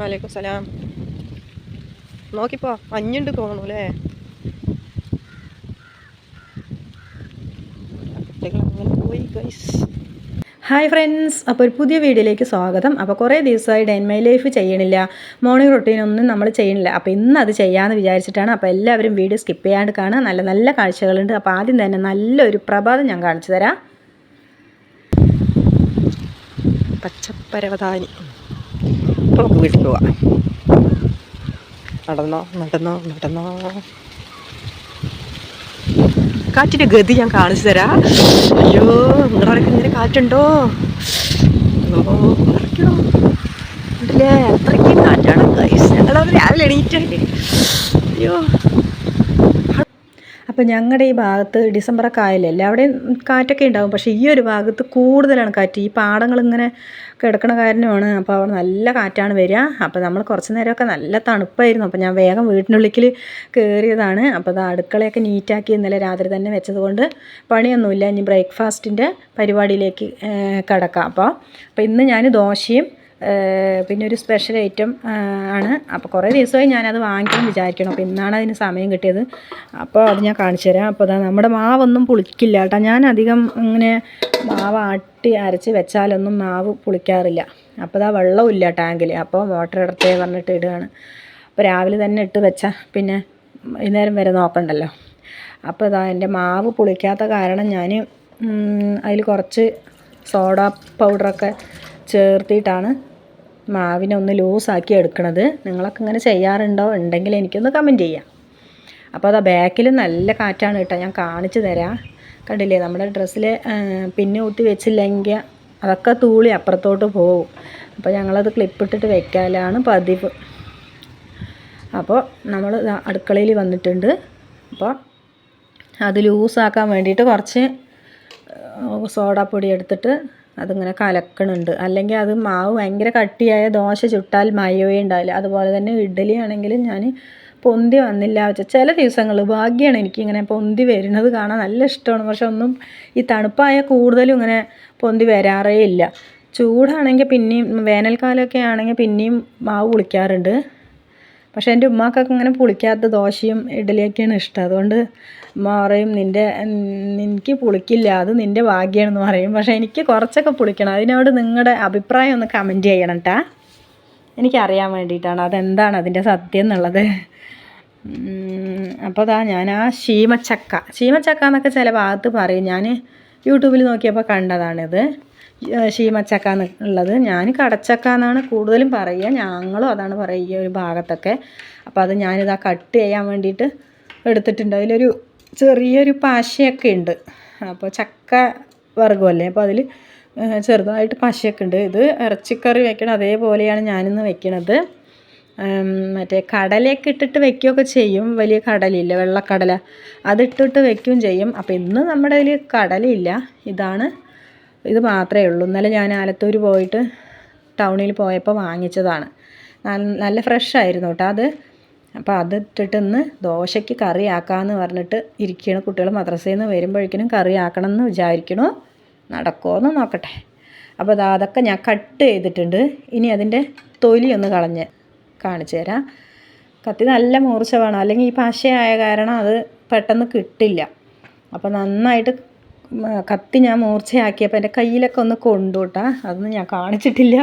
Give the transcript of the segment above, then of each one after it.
വലൈക്കും സലാം. നോക്കിപ്പോ മഞ്ഞുണ്ട് തോന്നുന്നു അല്ലേ? കുട്ടികൾ അങ്ങനെ പോയി ഗൈസ് ഹായ് ഫ്രണ്ട്സ് അപ്പോൾ ഒരു പുതിയ വീഡിയോയിലേക്ക് സ്വാഗതം. അപ്പോൾ കുറേ ദിവസമായി ഡെൻ മൈ ലൈഫ് ചെയ്യണില്ല. മോർണിംഗ് റൊട്ടീനൊന്നും നമ്മൾ ചെയ്യണില്ല. അപ്പോൾ ഇന്ന് അത് ചെയ്യാമെന്ന് വിചാരിച്ചിട്ടാണ് അപ്പോൾ എല്ലാവരും വീഡിയോ സ്കിപ്പ് ചെയ്യാണ്ട് കാണുക. നല്ല നല്ല കാഴ്ചകളുണ്ട്. അപ്പോൾ ആദ്യം തന്നെ നല്ലൊരു പ്രഭാതം ഞാൻ കാണിച്ചു തരാം. പച്ചപ്പരവതാനി. ഇപ്പൊ നമുക്ക് വീട്ടിൽ നടന്നോ നടന്നോ നടന്നോ. കാറ്റിന്റെ ഗതി ഞാൻ കാണിച്ചു തരാം. അയ്യോ നിങ്ങളവിടേക്ക് ഇങ്ങനെ കാറ്റുണ്ടോ? ഓ അത്രയ്ക്കും കാറ്റാണ്. ഞങ്ങളത് രാവിലെ എണീറ്റേ. അയ്യോ. അപ്പോൾ ഞങ്ങളുടെ ഈ ഭാഗത്ത് ഡിസംബറൊക്കെ ആയില്ലല്ലേ അവിടെ കാറ്റൊക്കെ ഉണ്ടാകും പക്ഷേ ഈ ഒരു ഭാഗത്ത് കൂടുതലാണ് കാറ്റ്. ഈ പാടങ്ങൾ ഇങ്ങനെ കിടക്കണ കാരണമാണ് അപ്പോൾ അവിടെ നല്ല കാറ്റാണ് വരിക അപ്പോൾ നമ്മൾ കുറച്ച് നേരമൊക്കെ നല്ല തണുപ്പായിരുന്നു. അപ്പോൾ ഞാൻ വേഗം വീട്ടിനുള്ളിൽ കയറിയതാണ് അപ്പോൾ അത് അടുക്കളയൊക്കെ നീറ്റാക്കി ഇന്നലെ രാത്രി തന്നെ വെച്ചതുകൊണ്ട് പണിയൊന്നുമില്ല. ഇനി ബ്രേക്ക്ഫാസ്റ്റിന്റെ പരിപാടിയിലേക്ക് കിടക്കാം. അപ്പോൾ അപ്പോൾ ഇന്ന് ഞാൻ ദോശയും പിന്നെ ഒരു സ്പെഷ്യൽ ഐറ്റം ആണ്. അപ്പോൾ കുറേ ദിവസമായി ഞാനത് വാങ്ങിക്കണം വിചാരിക്കണം. അപ്പോൾ ഇന്നാണ് അതിന് സമയം കിട്ടിയത്. അപ്പോൾ അത് ഞാൻ കാണിച്ചു തരാം. അപ്പോൾ നമ്മുടെ മാവൊന്നും പുളിക്കില്ല കേട്ടോ. ഞാൻ അധികം ഇങ്ങനെ മാവ് ആട്ടി അരച്ച് വെച്ചാലൊന്നും മാവ് പുളിക്കാറില്ല. അപ്പോൾ അതാ വെള്ളമില്ല ടാങ്കിൽ അപ്പോൾ മോട്ടർ ഇടത്തേ പറഞ്ഞിട്ട് ഇടുകയാണ്. അപ്പോൾ രാവിലെ തന്നെ ഇട്ട് വെച്ചാൽ പിന്നെ വൈകുന്നേരം വരെ നോക്കണ്ടല്ലോ. അപ്പോൾ ഇതാ എന്റെ മാവ് പുളിക്കാത്ത കാരണം ഞാൻ അതിൽ കുറച്ച് സോഡ പൗഡറൊക്കെ ചേർത്തിയിട്ടാണ് മാവിനെ ഒന്ന് ലൂസാക്കി എടുക്കുന്നത് നിങ്ങളൊക്കെ ഇങ്ങനെ ചെയ്യാറുണ്ടോ? ഉണ്ടെങ്കിൽ എനിക്കൊന്ന് കമന്റ് ചെയ്യാം. അപ്പോൾ അതാ ബാക്കിൽ നല്ല കാറ്റാണ് കേട്ടോ. ഞാൻ കാണിച്ചു തരാം. കണ്ടില്ലേ? നമ്മുടെ ഡ്രസ്സിൽ പിന്നെ ഊത്തി വെച്ചില്ലെങ്കിൽ അതൊക്കെ തൂളി അപ്പുറത്തോട്ട് പോകും. അപ്പോൾ ഞങ്ങളത് ക്ലിപ്പിട്ടിട്ട് വെക്കാനാണ് പതിവ്. അപ്പോൾ നമ്മൾ അടുക്കളയിൽ വന്നിട്ടുണ്ട്. അപ്പോൾ അത് ലൂസാക്കാൻ വേണ്ടിയിട്ട് കുറച്ച് സോഡാപ്പൊടി എടുത്തിട്ട് അതിങ്ങനെ കലക്കണുണ്ട്. അല്ലെങ്കിൽ അത് മാവ് ഭയങ്കര കട്ടിയായ ദോശ ചുട്ടാൽ മയവേ ഉണ്ടാവില്ല. അതുപോലെ തന്നെ ഇഡ്ഡലി ആണെങ്കിലും ഞാൻ പൊന്തി വന്നില്ല. ചില ദിവസങ്ങൾ ഭാഗ്യമാണ് എനിക്കിങ്ങനെ പൊന്തി വരുന്നത് കാണാൻ നല്ല ഇഷ്ടമാണ്. പക്ഷെ ഒന്നും ഈ തണുപ്പായ കൂടുതലും ഇങ്ങനെ പൊന്തി വരാറേ ഇല്ല ചൂടാണെങ്കിൽ പിന്നെയും വേനൽക്കാലമൊക്കെ ആണെങ്കിൽ പിന്നെയും മാവ് പുളിക്കാറുണ്ട് പക്ഷേ എന്റെ ഉമ്മാക്കൊക്കെ ഇങ്ങനെ പുളിക്കാത്ത ദോശയും ഇഡലിയൊക്കെയാണ് ഇഷ്ടം. അതുകൊണ്ട് പറയും നിന്റെ എനിക്ക് പുളിക്കില്ല അത് നിന്റെ ഭാഗ്യമാണെന്ന് പറയും. പക്ഷേ എനിക്ക് കുറച്ചൊക്കെ പുളിക്കണം. അതിനോട് നിങ്ങളുടെ അഭിപ്രായം ഒന്ന് കമന്റ് ചെയ്യണം കേട്ടാ എനിക്കറിയാൻ വേണ്ടിയിട്ടാണ്. അതെന്താണ് അതിന്റെ സത്യം എന്നുള്ളത്. അപ്പോൾ അതാ ഞാൻ ആ ശീമച്ചക്ക. ശീമച്ചക്ക എന്നൊക്കെ ചില ഭാഗത്ത് പറയും. ഞാൻ യൂട്യൂബിൽ നോക്കിയപ്പോൾ കണ്ടതാണിത്. ശീമച്ചക്ക ഉള്ളത്. ഞാൻ കടച്ചക്ക എന്നാണ് കൂടുതലും പറയുക. ഞങ്ങളും അതാണ് പറയുക ഈ ഒരു ഭാഗത്തൊക്കെ. അപ്പോൾ അത് ഞാനിതാ കട്ട് ചെയ്യാൻ വേണ്ടിയിട്ട് എടുത്തിട്ടുണ്ട്. അതിലൊരു ചെറിയൊരു പാശയൊക്കെ ഉണ്ട്. അപ്പോൾ ചക്ക വർഗമല്ലേ അപ്പോൾ അതിൽ ചെറുതായിട്ട് പശയൊക്കെ ഉണ്ട്. ഇത് ഇറച്ചിക്കറി വെക്കണം അതേപോലെയാണ് ഞാനിന്ന് വെക്കണത്. മറ്റേ കടലയൊക്കെ ഇട്ടിട്ട് വെക്കുകയൊക്കെ ചെയ്യും. വലിയ കടലില്ല വെള്ളക്കടല. അതിട്ടിട്ട് വെക്കുകയും ചെയ്യും. അപ്പോൾ ഇന്ന് നമ്മുടെ കയ്യിൽ കടലയില്ല. ഇതാണ് ഇത് മാത്രമേ ഉള്ളൂ. ഇന്നലെ ഞാൻ ആലത്തൂർ പോയിട്ട് ടൗണിൽ പോയപ്പോൾ വാങ്ങിച്ചതാണ്. നല്ല- ഫ്രഷ് ആയിരുന്നു കേട്ടോ അത്. അപ്പോൾ അത് ഇട്ടിട്ട് ഇന്ന് ദോശയ്ക്ക് കറി ആക്കാമെന്ന് പറഞ്ഞിട്ട് ഇരിക്കുകയാണ് കുട്ടികൾ മദ്രസയിൽ നിന്ന് വരുമ്പോഴേക്കിനും കറി ആക്കണം എന്ന് വിചാരിക്കണോ നടക്കുമോ നോക്കട്ടെ. അപ്പോൾ അത് അതൊക്കെ ഞാൻ കട്ട് ചെയ്തിട്ടുണ്ട്. ഇനി അതിന്റെ തൊലി ഒന്ന് കളഞ്ഞ് കാണിച്ചു തരാം. കത്തി നല്ല മൂർച്ച വേണം അല്ലെങ്കിൽ ഈ പശയായ കാരണം അത് പെട്ടെന്ന് കിട്ടില്ല. അപ്പോൾ നന്നായിട്ട് കത്തി ഞാൻ മൂർച്ചയാക്കിയപ്പോൾ എന്റെ കയ്യിലൊക്കെ ഒന്ന് കൊണ്ടു കേട്ടാ അതൊന്നും ഞാൻ കാണിച്ചിട്ടില്ല.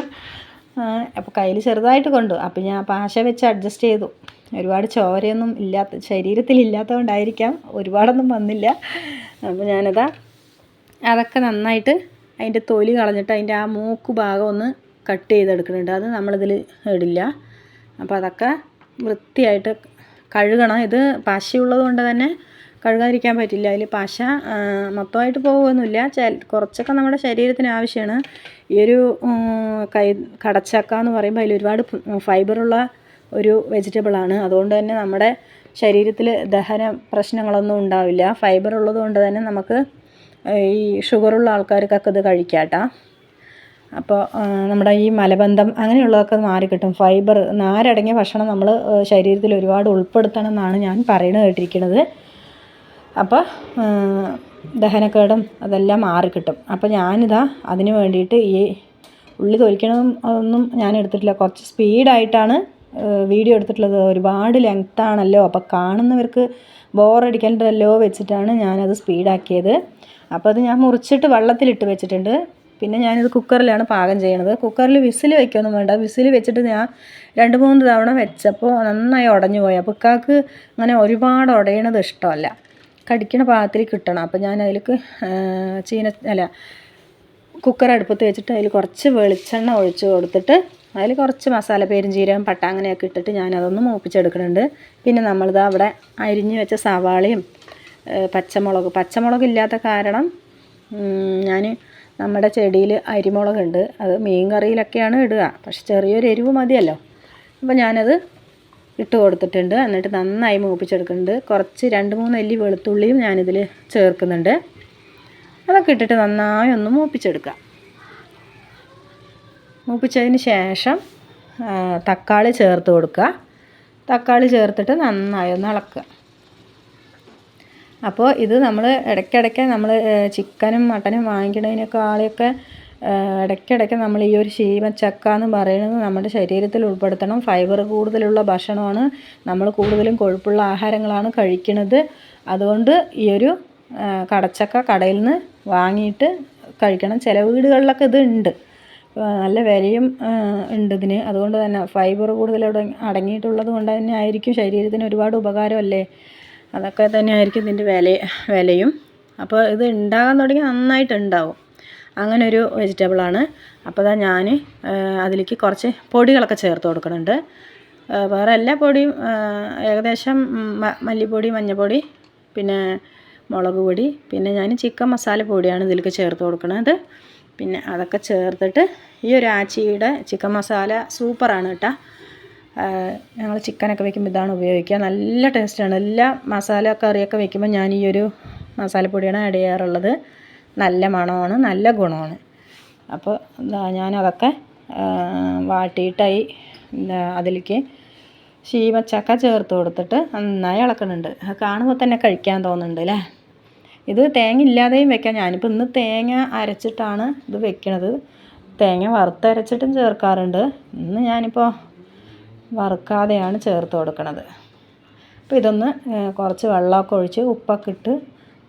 അപ്പോൾ കയ്യിൽ ചെറുതായിട്ട് കൊണ്ടു. അപ്പോൾ ഞാൻ പാശ വെച്ച് അഡ്ജസ്റ്റ് ചെയ്തു. ഒരുപാട് ചോരയൊന്നും ഇല്ലാത്ത ശരീരത്തിൽ ഇല്ലാത്തതുകൊണ്ടായിരിക്കാം ഒരുപാടൊന്നും വന്നില്ല. അപ്പോൾ ഞാനതാ അതൊക്കെ നന്നായിട്ട് അതിന്റെ തൊലി കളഞ്ഞിട്ട് അതിന്റെ ആ മൂക്ക് ഭാഗം ഒന്ന് കട്ട് ചെയ്തെടുക്കുന്നുണ്ട്. അത് നമ്മളിതിൽ ഇടില്ല. അപ്പോൾ അതൊക്കെ വൃത്തിയായിട്ട് കഴുകണം. ഇത് പശയുള്ളത് കൊണ്ട് തന്നെ കഴുകാതിരിക്കാൻ പറ്റില്ല. അതിൽ പശ മൊത്തമായിട്ട് പോകുമൊന്നുമില്ല കുറച്ചൊക്കെ നമ്മുടെ ശരീരത്തിന് ആവശ്യമാണ്. ഈ ഒരു കൈ കടച്ചക്ക എന്ന് പറയുമ്പോൾ അതിൽ ഒരുപാട് ഫൈബറുള്ള ഒരു വെജിറ്റബിളാണ് അതുകൊണ്ട് തന്നെ നമ്മുടെ ശരീരത്തിൽ ദഹന പ്രശ്നങ്ങളൊന്നും ഉണ്ടാവില്ല. ഫൈബർ ഉള്ളതുകൊണ്ട് തന്നെ നമുക്ക് ഈ ഷുഗറുള്ള ആൾക്കാർക്കൊക്കെ ഇത് കഴിക്കാട്ടാ. അപ്പോൾ നമ്മുടെ ഈ മലബന്ധം അങ്ങനെയുള്ളതൊക്കെ മാറിക്കിട്ടും ഫൈബർ നാരടങ്ങിയ ഭക്ഷണം നമ്മൾ ശരീരത്തിൽ ഒരുപാട് ഉൾപ്പെടുത്തണം എന്നാണ് ഞാൻ പറയുന്നത് കേട്ടിരിക്കുന്നത്. അപ്പോൾ ദഹനക്കേടും അതെല്ലാം മാറിക്കിട്ടും. അപ്പോൾ ഞാനിതാ അതിന് വേണ്ടിയിട്ട് ഈ ഉള്ളി തൊലിക്കണം അതൊന്നും ഞാൻ എടുത്തിട്ടില്ല. കുറച്ച് സ്പീഡായിട്ടാണ് വീഡിയോ എടുത്തിട്ടുള്ളത്. ഒരുപാട് ലെങ്ത്താണല്ലോ അപ്പോൾ കാണുന്നവർക്ക് ബോറടിക്കേണ്ടതല്ലോ വെച്ചിട്ടാണ് ഞാനത് സ്പീഡാക്കിയത്. അപ്പോൾ അത് ഞാൻ മുറിച്ചിട്ട് വെള്ളത്തിലിട്ട് വെച്ചിട്ടുണ്ട്. പിന്നെ ഞാനിത് കുക്കറിലാണ് പാകം ചെയ്യണത്. കുക്കറിൽ വിസിൽ വെക്കൊന്നും വേണ്ട. വിസിൽ വെച്ചിട്ട് ഞാൻ രണ്ട് മൂന്ന് തവണ വെച്ചപ്പോൾ നന്നായി ഉടഞ്ഞു പോയി അപ്പോൾ ഇക്കാക്ക് അങ്ങനെ ഒരുപാട് ഉടയണത് ഇഷ്ടമല്ല. കടിക്കണ പാകത്തിൽ കിട്ടണം. അപ്പോൾ ഞാൻ അതിലേക്ക് ചീന അല്ല കുക്കർ അടുപ്പത്ത് വെച്ചിട്ട് അതിൽ കുറച്ച് വെളിച്ചെണ്ണ ഒഴിച്ച് കൊടുത്തിട്ട് അതിൽ കുറച്ച് മസാല പെരുംജീരകം പട്ട അങ്ങനെയൊക്കെ ഇട്ടിട്ട് ഞാൻ അതൊന്ന് മൂപ്പിച്ചെടുക്കുന്നുണ്ട്. പിന്നെ നമ്മളിത് അവിടെ അരിഞ്ഞ് വെച്ച സവാളയും പച്ചമുളക് പച്ചമുളക് ഇല്ലാത്ത കാരണം ഞാൻ നമ്മുടെ ചെടിയിൽ അരിമുളകുണ്ട്. അത് മീൻ കറിയിലൊക്കെയാണ് ഇടുക. പക്ഷെ ചെറിയൊരു എരിവ് മതിയല്ലോ. അപ്പോൾ ഞാനത് ഇട്ട് കൊടുത്തിട്ടുണ്ട്. എന്നിട്ട് നന്നായി മൂപ്പിച്ചെടുക്കുന്നുണ്ട്. കുറച്ച് രണ്ട് മൂന്ന് അല്ലി വെളുത്തുള്ളിയും ഞാനിതിൽ ചേർക്കുന്നുണ്ട്. അതൊക്കെ ഇട്ടിട്ട് നന്നായി ഒന്ന് മൂപ്പിച്ചെടുക്കുക മൂപ്പിച്ചതിന് ശേഷം തക്കാളി ചേർത്ത് കൊടുക്കുക. തക്കാളി ചേർത്തിട്ട് നന്നായി ഒന്ന് ഇളക്കുക. അപ്പോൾ ഇത് നമ്മൾ ഇടയ്ക്കിടയ്ക്ക് നമ്മൾ ചിക്കനും മട്ടനും വാങ്ങിക്കണതിനേക്കാളൊക്കെ ഇടയ്ക്കിടയ്ക്ക് നമ്മൾ ഈ ഒരു ശീമച്ചക്ക എന്ന് പറയുന്നത് നമ്മുടെ ശരീരത്തിൽ ഉൾപ്പെടുത്തണം. ഫൈബർ കൂടുതലുള്ള ഭക്ഷണമാണ്. നമ്മൾ കൂടുതലും കൊഴുപ്പുള്ള ആഹാരങ്ങളാണ് കഴിക്കുന്നത്. അതുകൊണ്ട് ഈ ഒരു കടച്ചക്ക കടയിൽ നിന്ന് വാങ്ങിയിട്ട് കഴിക്കണം. ചില വീടുകളിലൊക്കെ ഇത് ഉണ്ട്. നല്ല വിലയും ഉണ്ട് ഇതിന്. അതുകൊണ്ട് തന്നെ ഫൈബർ കൂടുതൽ അട- അടങ്ങിയിട്ടുള്ളത് കൊണ്ട് തന്നെ ആയിരിക്കും ശരീരത്തിന് ഒരുപാട് ഉപകാരമല്ലേ? അതൊക്കെ തന്നെ ആയിരിക്കും ഇതിന്റെ വില വിലയും. അപ്പോൾ ഇത് ഉണ്ടാകാൻ തുടങ്ങി നന്നായിട്ട് ഉണ്ടാവും. അങ്ങനെ ഒരു വെജിറ്റബിളാണ് അപ്പോൾ ഇതാ ഞാൻ അതിലേക്ക് കുറച്ച് പൊടികളൊക്കെ ചേർത്ത് കൊടുക്കുന്നുണ്ട്. വേറെ എല്ലാ പൊടിയും ഏകദേശം മല്ലിപ്പൊടി മഞ്ഞൾപ്പൊടി പിന്നെ മുളക് പൊടി പിന്നെ ഞാൻ ചിക്കൻ മസാല പൊടിയാണ് ഇതിലേക്ക് ചേർത്ത് കൊടുക്കുന്നത്. പിന്നെ അതൊക്കെ ചേർത്തിട്ട് ഈ ഒരു ആച്ചിയുടെ ചിക്കൻ മസാല സൂപ്പറാണ് കേട്ടോ. ഞങ്ങൾ ചിക്കനൊക്കെ വെക്കുമ്പോൾ ഇതാണ് ഉപയോഗിക്കുക. നല്ല ടേസ്റ്റാണ് എല്ലാ മസാല കറിയൊക്കെ വെക്കുമ്പോൾ ഞാൻ ഈ ഒരു മസാലപ്പൊടിയാണ് ആഡ് ചെയ്യാറുള്ളത്. നല്ല മണമാണ് നല്ല ഗുണമാണ്. അപ്പോൾ ഞാനതൊക്കെ വാട്ടിയിട്ടായി അതിലേക്ക് ശീമച്ചക്ക ചേർത്ത് കൊടുത്തിട്ട് നന്നായി ഇളക്കുന്നുണ്ട്. അത് കാണുമ്പോൾ തന്നെ കഴിക്കാൻ തോന്നുന്നുണ്ട് അല്ലേ ഇത് തേങ്ങ ഇല്ലാതെയും വെക്കാം. ഞാനിപ്പോൾ ഇന്ന് തേങ്ങ അരച്ചിട്ടാണ് ഇത് വെക്കണത്. തേങ്ങ വറുത്തരച്ചിട്ടും ചേർക്കാറുണ്ട്. ഇന്ന് ഞാനിപ്പോൾ വറുക്കാതെയാണ് ചേർത്ത് കൊടുക്കണത്. അപ്പോൾ ഇതൊന്ന് കുറച്ച് വെള്ളമൊക്കെ ഒഴിച്ച് ഉപ്പൊക്കെ ഇട്ട്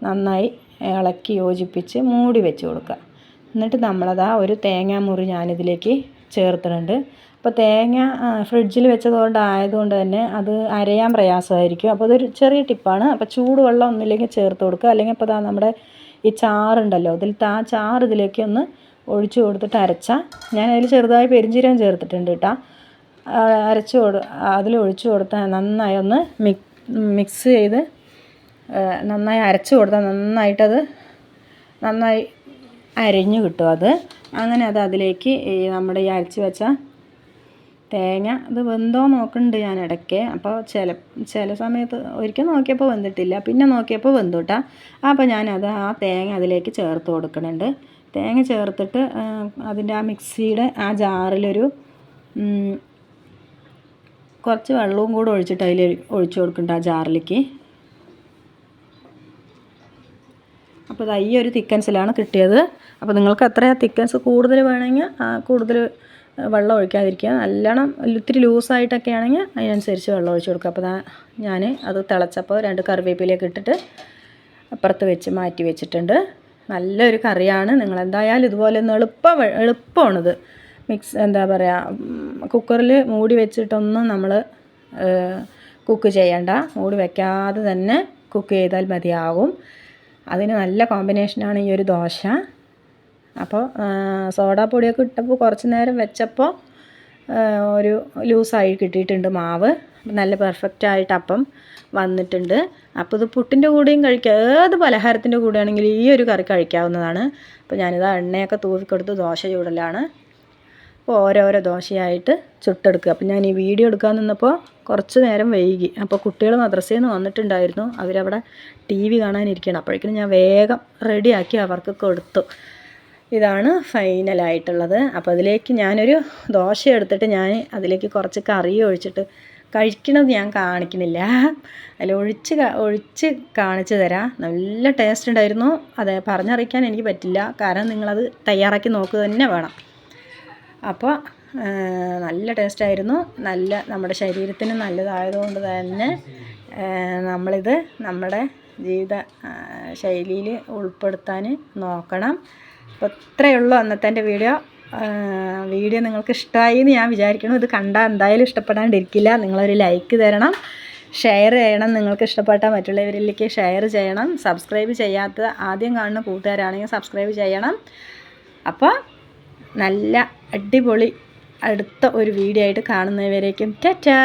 നന്നായി ഇളക്കി യോജിപ്പിച്ച് മൂടി വെച്ച് കൊടുക്കുക. എന്നിട്ട് നമ്മളതാ ഒരു തേങ്ങാമുറി ഞാനിതിലേക്ക് ചേർത്തിട്ടുണ്ട്. അപ്പോൾ തേങ്ങ ഫ്രിഡ്ജിൽ വെച്ചതുകൊണ്ട് ആയതുകൊണ്ട് തന്നെ അത് അരയാൻ പ്രയാസമായിരിക്കും. അപ്പോൾ അതൊരു ചെറിയ ടിപ്പാണ്. അപ്പോൾ ചൂടുവെള്ളം ഒന്നില്ലെങ്കിൽ ചേർത്ത് കൊടുക്കുക. അല്ലെങ്കിൽ ഇപ്പോൾ ദാ നമ്മുടെ ഈ ചാറുണ്ടല്ലോ അതിൽ ആ ചാറ് ഇതിലേക്ക് ഒന്ന് ഒഴിച്ചു കൊടുത്തിട്ട് അരച്ചാൽ ഞാൻ അതിൽ ചെറുതായി പെരിഞ്ചീരകം ചേർത്തിട്ടുണ്ട് കേട്ടോ. അരച്ചു കൊടു അതിൽ ഒഴിച്ചു കൊടുത്താൽ നന്നായി ഒന്ന് മിക് മിക്സ് ചെയ്ത് നന്നായി അരച്ച് കൊടുത്താൽ നന്നായിട്ടത് നന്നായി അരിഞ്ഞു കിട്ടും അത്. അങ്ങനെ അത് അതിലേക്ക് നമ്മുടെ ഈ അരച്ച് വെച്ച തേങ്ങ ഇത് വെന്തോ നോക്കുന്നുണ്ട് ഞാൻ ഇടയ്ക്ക്. അപ്പോൾ ചില ചില സമയത്ത് ഒരിക്കൽ നോക്കിയപ്പോൾ വെന്തിട്ടില്ല. പിന്നെ നോക്കിയപ്പോൾ വെന്തുട്ടാ. അപ്പോൾ ഞാനത് ആ തേങ്ങ അതിലേക്ക് ചേർത്ത് കൊടുക്കുന്നുണ്ട് തേങ്ങ ചേർത്തിട്ട് അതിന്റെ ആ മിക്സിയുടെ ആ ജാറിലൊരു കുറച്ച് വെള്ളവും കൂടെ ഒഴിച്ചിട്ട് അതിൽ ഒഴിച്ചു കൊടുക്കുന്നുണ്ട് ആ ജാറിലേക്ക്. അപ്പോൾ ഈ ഒരു തിക്കൻസിലാണ് കിട്ടിയത്. അപ്പോൾ നിങ്ങൾക്ക് അത്ര തിക്കൻസ് കൂടുതൽ വേണമെങ്കിൽ കൂടുതൽ വെള്ളം ഒഴിക്കാതിരിക്കുക. നല്ലോണം ഒത്തിരി ലൂസായിട്ടൊക്കെ ആണെങ്കിൽ അതിനനുസരിച്ച് വെള്ളം ഒഴിച്ച് കൊടുക്കുക. അപ്പോൾ ഞാൻ അത് തിളച്ചപ്പോൾ രണ്ട് കറിവേപ്പിലേക്ക് ഇട്ടിട്ട് അപ്പുറത്ത് വെച്ച് മാറ്റി വെച്ചിട്ടുണ്ട്. നല്ലൊരു കറിയാണ്. നിങ്ങൾ എന്തായാലും ഇതുപോലെ ഒന്ന് എളുപ്പം എളുപ്പമാണിത്. മിക്സ് എന്താ പറയുക കുക്കറിൽ മൂടി വെച്ചിട്ടൊന്നും നമ്മൾ കുക്ക് ചെയ്യണ്ട. മൂടി വെക്കാതെ തന്നെ കുക്ക് ചെയ്താൽ മതിയാകും അതിന് നല്ല കോമ്പിനേഷനാണ് ഈ ഒരു ദോശ. അപ്പോൾ സോഡാപ്പൊടിയൊക്കെ ഇട്ടപ്പോൾ കുറച്ച് നേരം വെച്ചപ്പോൾ ഒരു ലൂസായി കിട്ടിയിട്ടുണ്ട് മാവ്. നല്ല പെർഫെക്റ്റ് ആയിട്ട് അപ്പം വന്നിട്ടുണ്ട്. അപ്പോൾ ഇത് പുട്ടിന്റെ കൂടെയും കഴിക്കാം. ഏത് പലഹാരത്തിന്റെ കൂടെ ആണെങ്കിലും ഈ ഒരു കറി കഴിക്കാവുന്നതാണ്. അപ്പോൾ ഞാനിത് എണ്ണയൊക്കെ തൂവിക്കൊടുത്ത് ദോശ ചൂടലാണ്. അപ്പോൾ ഓരോരോ ദോശയായിട്ട് ചുട്ടെടുക്കുക. അപ്പോൾ ഞാൻ ഈ വീഡിയോ എടുക്കാൻ നിന്നപ്പോൾ കുറച്ച് നേരം വൈകി. അപ്പോൾ കുട്ടികൾ മദ്രസയിൽ നിന്ന് വന്നിട്ടുണ്ടായിരുന്നു. അവരവിടെ ടി വി കാണാനിരിക്കുകയാണ്. അപ്പോഴേക്കും ഞാൻ വേഗം റെഡിയാക്കി അവർക്ക് കൊടുത്തു. ഇതാണ് ഫൈനലായിട്ടുള്ളത് അപ്പോൾ അതിലേക്ക് ഞാനൊരു ദോശ എടുത്തിട്ട് ഞാൻ അതിലേക്ക് കുറച്ച് കറി ഒഴിച്ചിട്ട് കഴിക്കണത് ഞാൻ കാണിക്കണില്ല അതിൽ ഒഴിച്ച് ഒഴിച്ച് കാണിച്ചു തരാം. നല്ല ടേസ്റ്റ് ഉണ്ടായിരുന്നു. അത് പറഞ്ഞറിയിക്കാൻ എനിക്ക് പറ്റില്ല. കാരണം നിങ്ങളത് തയ്യാറാക്കി നോക്കുക തന്നെ വേണം. അപ്പോൾ നല്ല ടേസ്റ്റായിരുന്നു. നല്ല നമ്മുടെ ശരീരത്തിന് നല്ലതായതുകൊണ്ട് തന്നെ നമ്മളിത് നമ്മുടെ ജീവിത ശൈലിയിൽ ഉൾപ്പെടുത്താൻ നോക്കണം. അപ്പോൾ ഇത്രയേ ഉള്ളൂ അന്നത്തെ എന്റെ വീഡിയോ വീഡിയോ നിങ്ങൾക്ക് ഇഷ്ടമായി എന്ന് ഞാൻ വിചാരിക്കണം ഇത് കണ്ടാൽ എന്തായാലും ഇഷ്ടപ്പെടാണ്ടിരിക്കില്ല. നിങ്ങളൊരു ലൈക്ക് തരണം. ഷെയർ ചെയ്യണം. നിങ്ങൾക്ക് ഇഷ്ടപ്പെട്ട മറ്റുള്ളവരിലേക്ക് ഷെയർ ചെയ്യണം. സബ്സ്ക്രൈബ് ചെയ്യാത്ത ആദ്യം കാണുന്ന കൂട്ടുകാരാണെങ്കിൽ സബ്സ്ക്രൈബ് ചെയ്യണം. അപ്പോൾ നല്ല അടിപൊളി അടുത്ത ഒരു വീഡിയോ ആയിട്ട് കാണുന്നവരേക്കും ടാറ്റാ